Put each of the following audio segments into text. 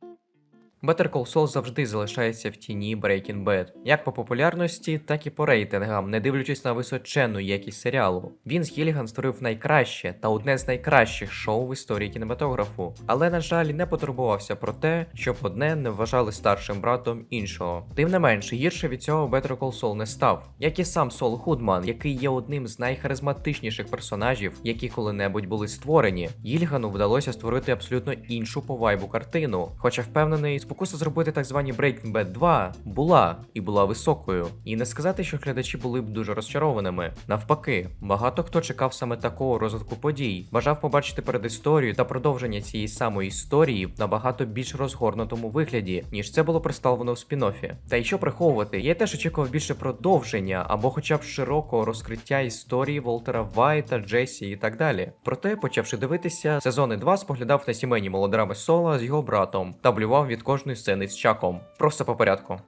Thank you. Better Call Saul завжди залишається в тіні Breaking Bad, як по популярності, так і по рейтингам, не дивлячись на височенну якість серіалу. Вінс Гілліган створив найкраще та одне з найкращих шоу в історії кінематографу, але, на жаль, не потурбувався про те, щоб одне не вважали старшим братом іншого. Тим не менше, гірше від цього Better Call Saul не став, як і сам Сол Гудман, який є одним з найхаризматичніших персонажів, які коли-небудь були створені. Гіллігану вдалося створити абсолютно іншу по вайбу картину, хоча впевнений, спокуса зробити так звані Breaking Bad 2 була і була високою. І не сказати, що глядачі були б дуже розчарованими. Навпаки, багато хто чекав саме такого розвитку подій, бажав побачити передісторію та продовження цієї самої історії в набагато більш розгорнутому вигляді, ніж це було представлено в спін-оффі. Та й що приховувати, я теж очікував більше продовження або хоча б широкого розкриття історії Волтера Вайта, Джесі і так далі. Проте, почавши дивитися, сезони 2 споглядав на сімейні мелодрами Сола з його братом та блював від кожної сцени з Чаком. Просто по порядку.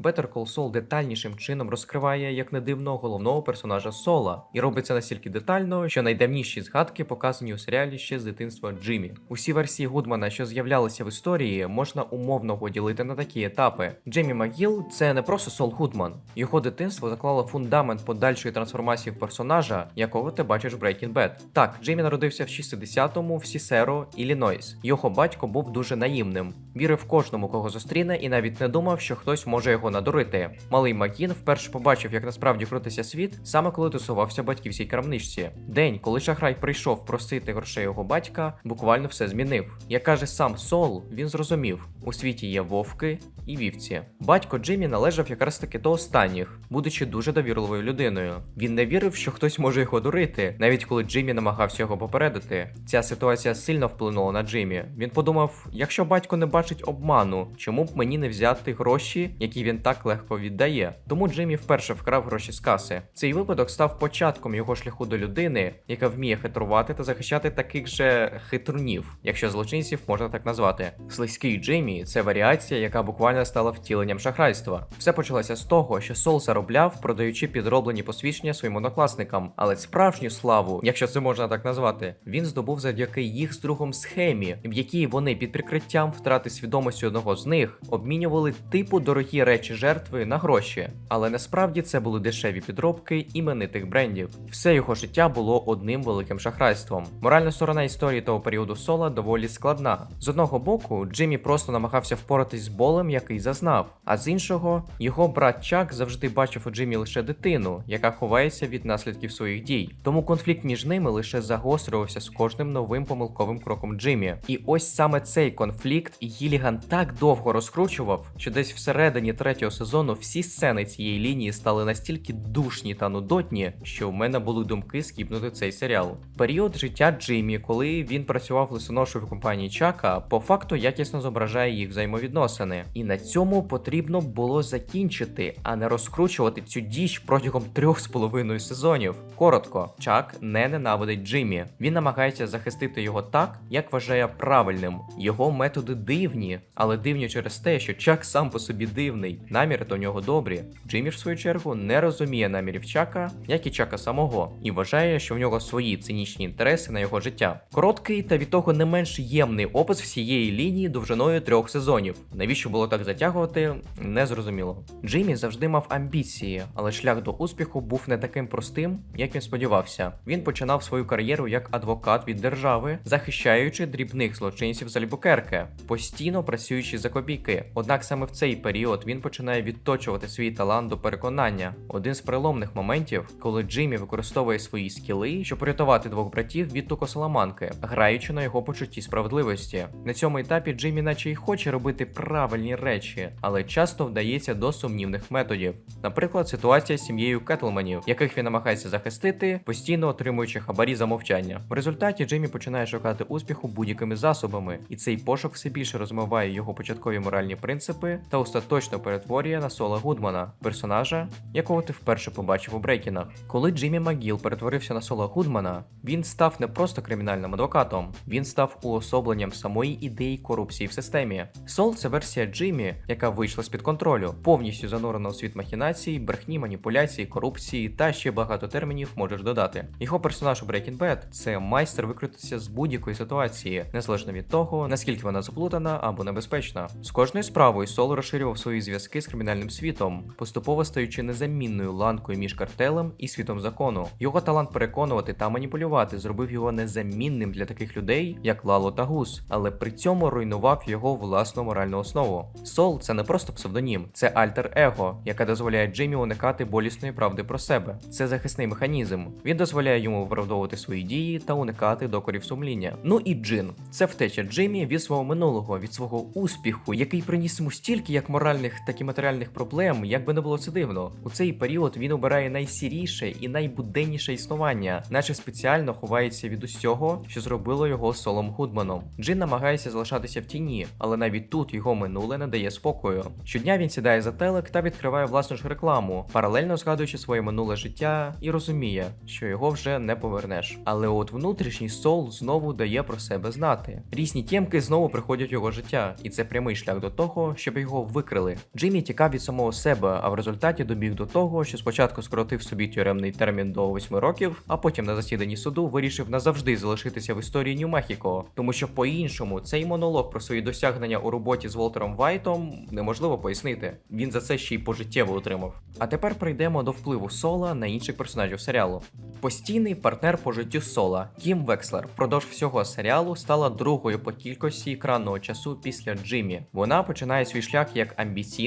Better Call Saul детальнішим чином розкриває, як не дивно, головного персонажа Сола, і робить це настільки детально, що найдавніші згадки показані у серіалі ще з дитинства Джиммі. Усі версії Гудмана, що з'являлися в історії, можна умовно поділити на такі етапи. Джеймі Магіл це не просто Сол Гудман. Його дитинство заклало фундамент подальшої трансформації в персонажа, якого ти бачиш в Breaking Bad. Так, Джеймі народився в 60-му в Сісеро, Іллінойс. Його батько був дуже наївним, вірив кожному, кого зустріне, і навіть не думав, що хтось може його надурити. Малий Макін вперше побачив, як насправді крутиться світ, саме коли тусувався в батьківській крамничці. День, коли шахрай прийшов просити грошей його батька, буквально все змінив. Як каже сам Сол, він зрозумів: у світі є вовки і вівці. Батько Джиммі належав якраз таки до останніх, будучи дуже довірливою людиною. Він не вірив, що хтось може його дурити, навіть коли Джиммі намагався його попередити. Ця ситуація сильно вплинула на Джиммі. Він подумав: якщо батько не бачить обману, чому б мені не взяти гроші, які він так легко віддає? Тому Джиммі вперше вкрав гроші з каси. Цей випадок став початком його шляху до людини, яка вміє хитрувати та захищати таких же хитрунів, якщо злочинців можна так назвати. Слизький Джиммі це варіація, яка буквально стала втіленням шахрайства. Все почалося з того, що Сол заробляв, продаючи підроблені посвідчення своїм однокласникам, але справжню славу, якщо це можна так назвати, він здобув завдяки їх з другом схемі, в якій вони під прикриттям втрати свідомості одного з них обмінювали типу дорогі речі жертви на гроші. Але насправді це були дешеві підробки іменитих брендів. Все його життя було одним великим шахрайством. Моральна сторона історії того періоду Сола доволі складна. З одного боку, Джиммі просто намагався впоратись з болем, який зазнав. А з іншого, його брат Чак завжди бачив у Джиммі лише дитину, яка ховається від наслідків своїх дій. Тому конфлікт між ними лише загострювався з кожним новим помилковим кроком Джиммі. І ось саме цей конфлікт Гіліган так довго розкручував, що десь всередині третього сезону всі сцени цієї лінії стали настільки душні та нудотні, що в мене були думки скіпнути цей серіал. Період життя Джиммі, коли він працював лисоношою в компанії Чака, по факту якісно зображає їх взаємовідносини. І на цьому потрібно було закінчити, а не розкручувати цю діч протягом трьох з половиною сезонів. Коротко, Чак не ненавидить Джиммі. Він намагається захистити його так, як вважає правильним. Його методи дивні, але дивні через те, що Чак сам по собі дивний. Наміри до нього добрі. Джиммі, в свою чергу, не розуміє намірів Чака, як і Чака самого, і вважає, що в нього свої цинічні інтереси на його життя. Короткий та від того не менш ємний опис всієї лінії довжиною трьох сезонів. Навіщо було так затягувати, не зрозуміло. Джиммі завжди мав амбіції, але шлях до успіху був не таким простим, як він сподівався. Він починав свою кар'єру як адвокат від держави, захищаючи дрібних злочинців з Альбукерке, постійно працюючи за копійки. Однак саме в цей період він починає відточувати свій талант до переконання. Один з переломних моментів, коли Джиммі використовує свої скіли, щоб порятувати двох братів від тукосаламанки, граючи на його почутті справедливості. На цьому етапі Джиммі, наче й хоче робити правильні речі, але часто вдається до сумнівних методів. Наприклад, ситуація з сім'єю Кетлманів, яких він намагається захистити, постійно отримуючи хабарі за мовчання. В результаті Джиммі починає шукати успіху будь-якими засобами, і цей пошук все більше розмиває його початкові моральні принципи та остаточно перетворює перетворює на Сола Гудмана, персонажа, якого ти вперше побачив у Брейкінах. Коли Джиммі Магіл перетворився на Сола Гудмана, він став не просто кримінальним адвокатом, він став уособленням самої ідеї корупції в системі. Сол це версія Джиммі, яка вийшла з-під контролю, повністю занурена у світ махінацій, брехні, маніпуляцій, корупції та ще багато термінів можеш додати. Його персонаж у Breaking Bad – це майстер викрутитися з будь-якої ситуації, незалежно від того, наскільки вона заплутана або небезпечна. З кожною справою Сол розширював свої зв'язки з кримінальним світом, поступово стаючи незамінною ланкою між картелем і світом закону. Його талант переконувати та маніпулювати зробив його незамінним для таких людей, як Лало та Гус, але при цьому руйнував його власну моральну основу. Сол це не просто псевдонім, це альтер-его, яке дозволяє Джиммі уникати болісної правди про себе. Це захисний механізм. Він дозволяє йому виправдовувати свої дії та уникати докорів сумління. Ну і Джин це втеча Джиммі від свого минулого, від свого успіху, який приніс йому стільки як моральних, так і матеріальних проблем, як би не було це дивно. У цей період він обирає найсіріше і найбуденніше існування, наче спеціально ховається від усього, що зробило його Солом Гудманом. Джин намагається залишатися в тіні, але навіть тут його минуле не дає спокою. Щодня він сідає за телек та відкриває власну ж рекламу, паралельно згадуючи своє минуле життя і розуміє, що його вже не повернеш. Але от внутрішній сол знову дає про себе знати. Різні тємки знову приходять його життя, і це прямий шлях до того, щоб його викрили. Джиммі тікав від самого себе, а в результаті добіг до того, що спочатку скоротив собі тюремний термін до 8 років, а потім на засіданні суду вирішив назавжди залишитися в історії Нью-Мехіко, тому що по-іншому цей монолог про свої досягнення у роботі з Волтером Вайтом неможливо пояснити. Він за це ще й пожиттєво отримав. А тепер прийдемо до впливу Сола на інших персонажів серіалу. Постійний партнер по життю Сола Кім Векслер впродовж всього серіалу стала другою по кількості екранного часу після Джиммі. Вона починає свій шлях як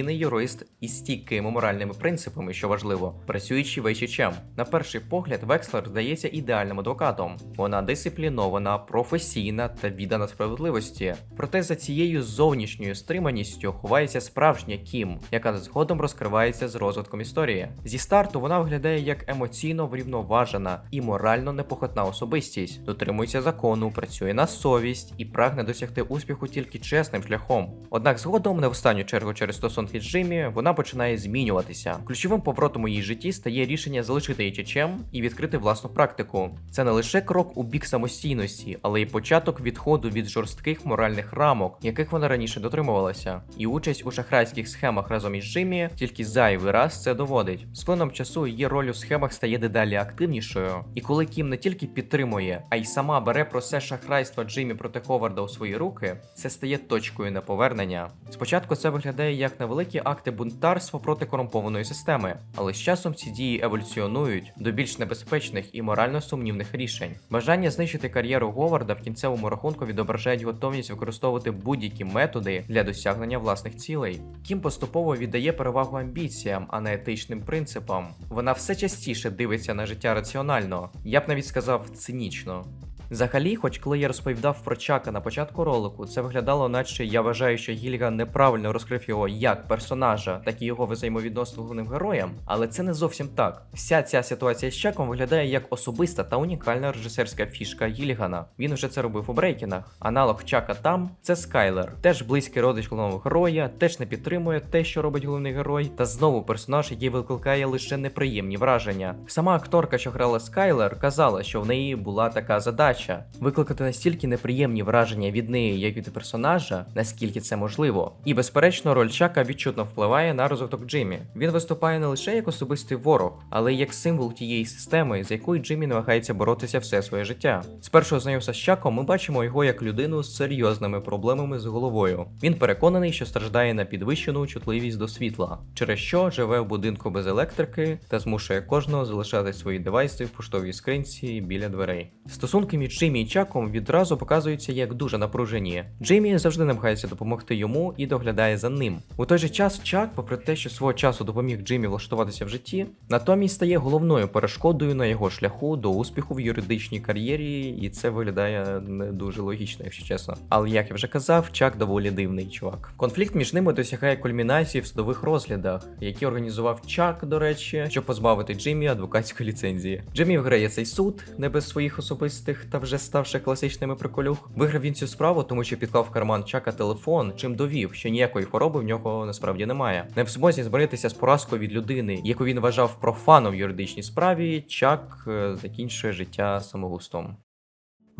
амбіційний юрист із стійкими моральними принципами, що важливо, працюючи вищичем. На перший погляд, Векслер здається ідеальним адвокатом. Вона дисциплінована, професійна та віддана справедливості. Проте за цією зовнішньою стриманістю ховається справжня Кім, яка згодом розкривається з розвитком історії. Зі старту вона виглядає як емоційно врівноважена і морально непохитна особистість, дотримується закону, працює на совість і прагне досягти успіху тільки чесним шляхом. Однак згодом, не в останню чергу через стосунки з Джиммі, вона починає змінюватися. Ключовим поворотом у її житті стає рішення залишити її чечем і відкрити власну практику. Це не лише крок у бік самостійності, але й початок відходу від жорстких моральних рамок, яких вона раніше дотримувалася. І участь у шахрайських схемах разом із Джиммі тільки зайвий раз це доводить. З плином часу її роль у схемах стає дедалі активнішою. І коли Кім не тільки підтримує, а й сама бере про все шахрайство Джиммі проти Ховарда у свої руки, це стає точкою неповернення. Спочатку це виглядає як невеликі акти бунтарства проти корумпованої системи, але з часом ці дії еволюціонують до більш небезпечних і морально сумнівних рішень. Бажання знищити кар'єру Говарда в кінцевому рахунку відображають готовність використовувати будь-які методи для досягнення власних цілей. Кім поступово віддає перевагу амбіціям, а не етичним принципам. Вона все частіше дивиться на життя раціонально, я б навіть сказав цинічно. Взагалі, хоч коли я розповідав про Чака на початку ролику, це виглядало, наче я вважаю, що Гільган неправильно розкрив його як персонажа, так і його взаємовідносини з головним героєм, але це не зовсім так. Вся ця ситуація з Чаком виглядає як особиста та унікальна режисерська фішка Гілігана. Він вже це робив у Брейкінах. Аналог Чака там це Скайлер, теж близький родич головного героя, теж не підтримує те, що робить головний герой, та знову персонаж, який викликає лише неприємні враження. Сама акторка, що грала Скайлер, казала, що в неї була така задача викликати настільки неприємні враження від неї, як від персонажа, наскільки це можливо. І безперечно, роль Чака відчутно впливає на розвиток Джиммі. Він виступає не лише як особистий ворог, але й як символ тієї системи, з якою Джиммі намагається боротися все своє життя. З першого знайомства з Чаком ми бачимо його як людину з серйозними проблемами з головою. Він переконаний, що страждає на підвищену чутливість до світла, через що живе в будинку без електрики та змушує кожного залишати свої девайси в поштовій скринці біля дверей. Стосунки між Джиммі і Чаком відразу показуються як дуже напружені. Джиммі завжди намагається допомогти йому і доглядає за ним. У той же час Чак, попри те, що свого часу допоміг Джиммі влаштуватися в житті, натомість стає головною перешкодою на його шляху до успіху в юридичній кар'єрі, і це виглядає не дуже логічно, якщо чесно. Але як я вже казав, Чак доволі дивний чувак. Конфлікт між ними досягає кульмінації в судових розглядах, які організував Чак, до речі, щоб позбавити Джиммі адвокатської ліцензії. Джиммі виграє цей суд не без своїх особистих та вже ставши класичними приколюх. Виграв він цю справу, тому що підклав в карман Чака телефон, чим довів, що ніякої хвороби в нього насправді немає. Не в змозі змиритися з поразкою від людини, яку він вважав профаном в юридичній справі. Чак е, закінчує життя самогустом.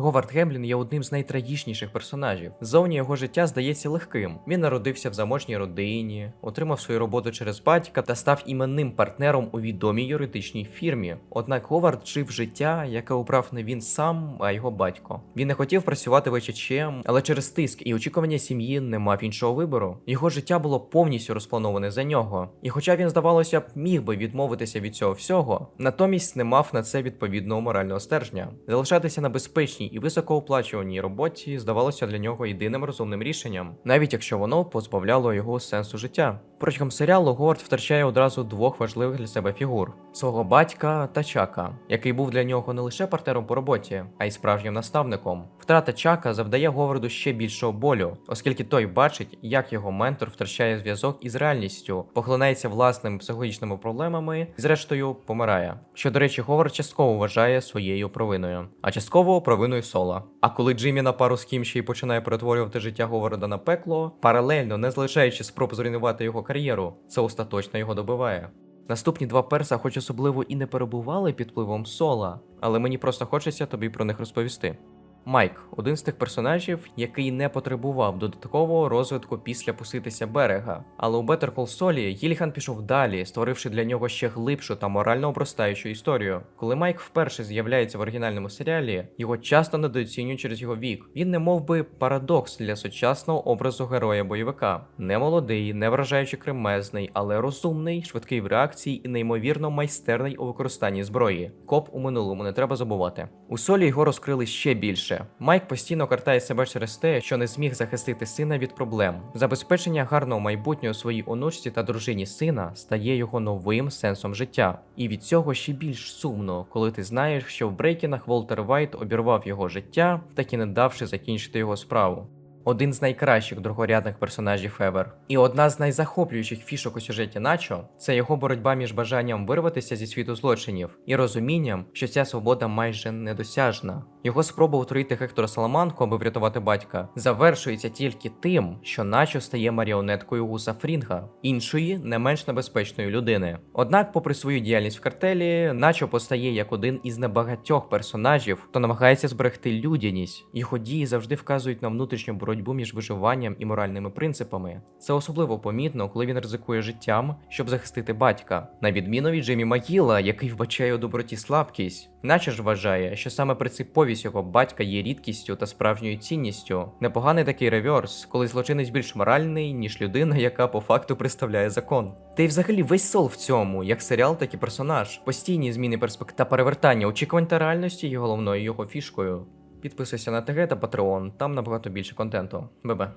Говард Гемлін є одним з найтрагічніших персонажів. Зовні його життя здається легким. Він народився в заможній родині, отримав свою роботу через батька та став іменним партнером у відомій юридичній фірмі. Однак Говард жив життя, яке обрав не він сам, а його батько. Він не хотів працювати вечечем, але через тиск і очікування сім'ї не мав іншого вибору. Його життя було повністю розплановане за нього. І хоча він, здавалося б, міг би відмовитися від цього всього, натомість не мав на це відповідного морального стержня. Залишатися на безпечній і високооплачуваній роботі здавалося для нього єдиним розумним рішенням, навіть якщо воно позбавляло його сенсу життя. Протягом серіалу Говард втрачає одразу двох важливих для себе фігур: свого батька та Чака, який був для нього не лише партнером по роботі, а й справжнім наставником. Втрата Чака завдає Говарду ще більшого болю, оскільки той бачить, як його ментор втрачає зв'язок із реальністю, поглинається власними психологічними проблемами і, зрештою, помирає. Що, до речі, Говард частково вважає своєю провиною, а частково провиною Сола. А коли Джиммі на пару з ким ще й починає перетворювати життя Говарда на пекло, паралельно не залишаючи спроб зруйнувати його кар'єру, це остаточно його добиває. Наступні два перса, хоч особливо і не перебували під впливом сола, але мені просто хочеться тобі про них розповісти. Майк один з тих персонажів, який не потребував додаткового розвитку після поситися берега. Але у Better Call Saul Гіліган пішов далі, створивши для нього ще глибшу та морально обростаючу історію. Коли Майк вперше з'являється в оригінальному серіалі, його часто недооцінюють через його вік. Він не мов би парадокс для сучасного образу героя бойовика. Не молодий, не вражаючи кремезний, але розумний, швидкий в реакції і неймовірно майстерний у використанні зброї. Коп у минулому не треба забувати. У солі його розкрили ще більше. Майк постійно картає себе через те, що не зміг захистити сина від проблем. Забезпечення гарного майбутнього своїй онучці та дружині сина стає його новим сенсом життя. І від цього ще більш сумно, коли ти знаєш, що в Брейкінах Волтер Вайт обірвав його життя, так і не давши закінчити його справу. Один з найкращих другорядних персонажів Евер. І одна з найзахоплюючих фішок у сюжеті Начо це його боротьба між бажанням вирватися зі світу злочинів і розумінням, що ця свобода майже недосяжна. Його спроба утворити Гектора Саламанку, аби врятувати батька, завершується тільки тим, що Начо стає маріонеткою Гуса Фрінга, іншої не менш небезпечної людини. Однак, попри свою діяльність в картелі, Начо постає як один із небагатьох персонажів, хто намагається зберегти людяність. Його дії завжди вказують на внутрішню боротьбу між виживанням і моральними принципами. Це особливо помітно, коли він ризикує життям, щоб захистити батька, на відміну від Джиммі Магіла, який вбачає у доброті слабкість. Наче ж вважає, що саме принциповість його батька є рідкістю та справжньою цінністю. Непоганий такий реверс, коли злочинець більш моральний, ніж людина, яка по факту представляє закон. Та й взагалі весь сол в цьому, як серіал, так і персонаж, постійні зміни перспектив та перевертання очікувань та реальності є головною його фішкою. Підписуйся на ТГ та Patreon, там набагато більше контенту. Бебе.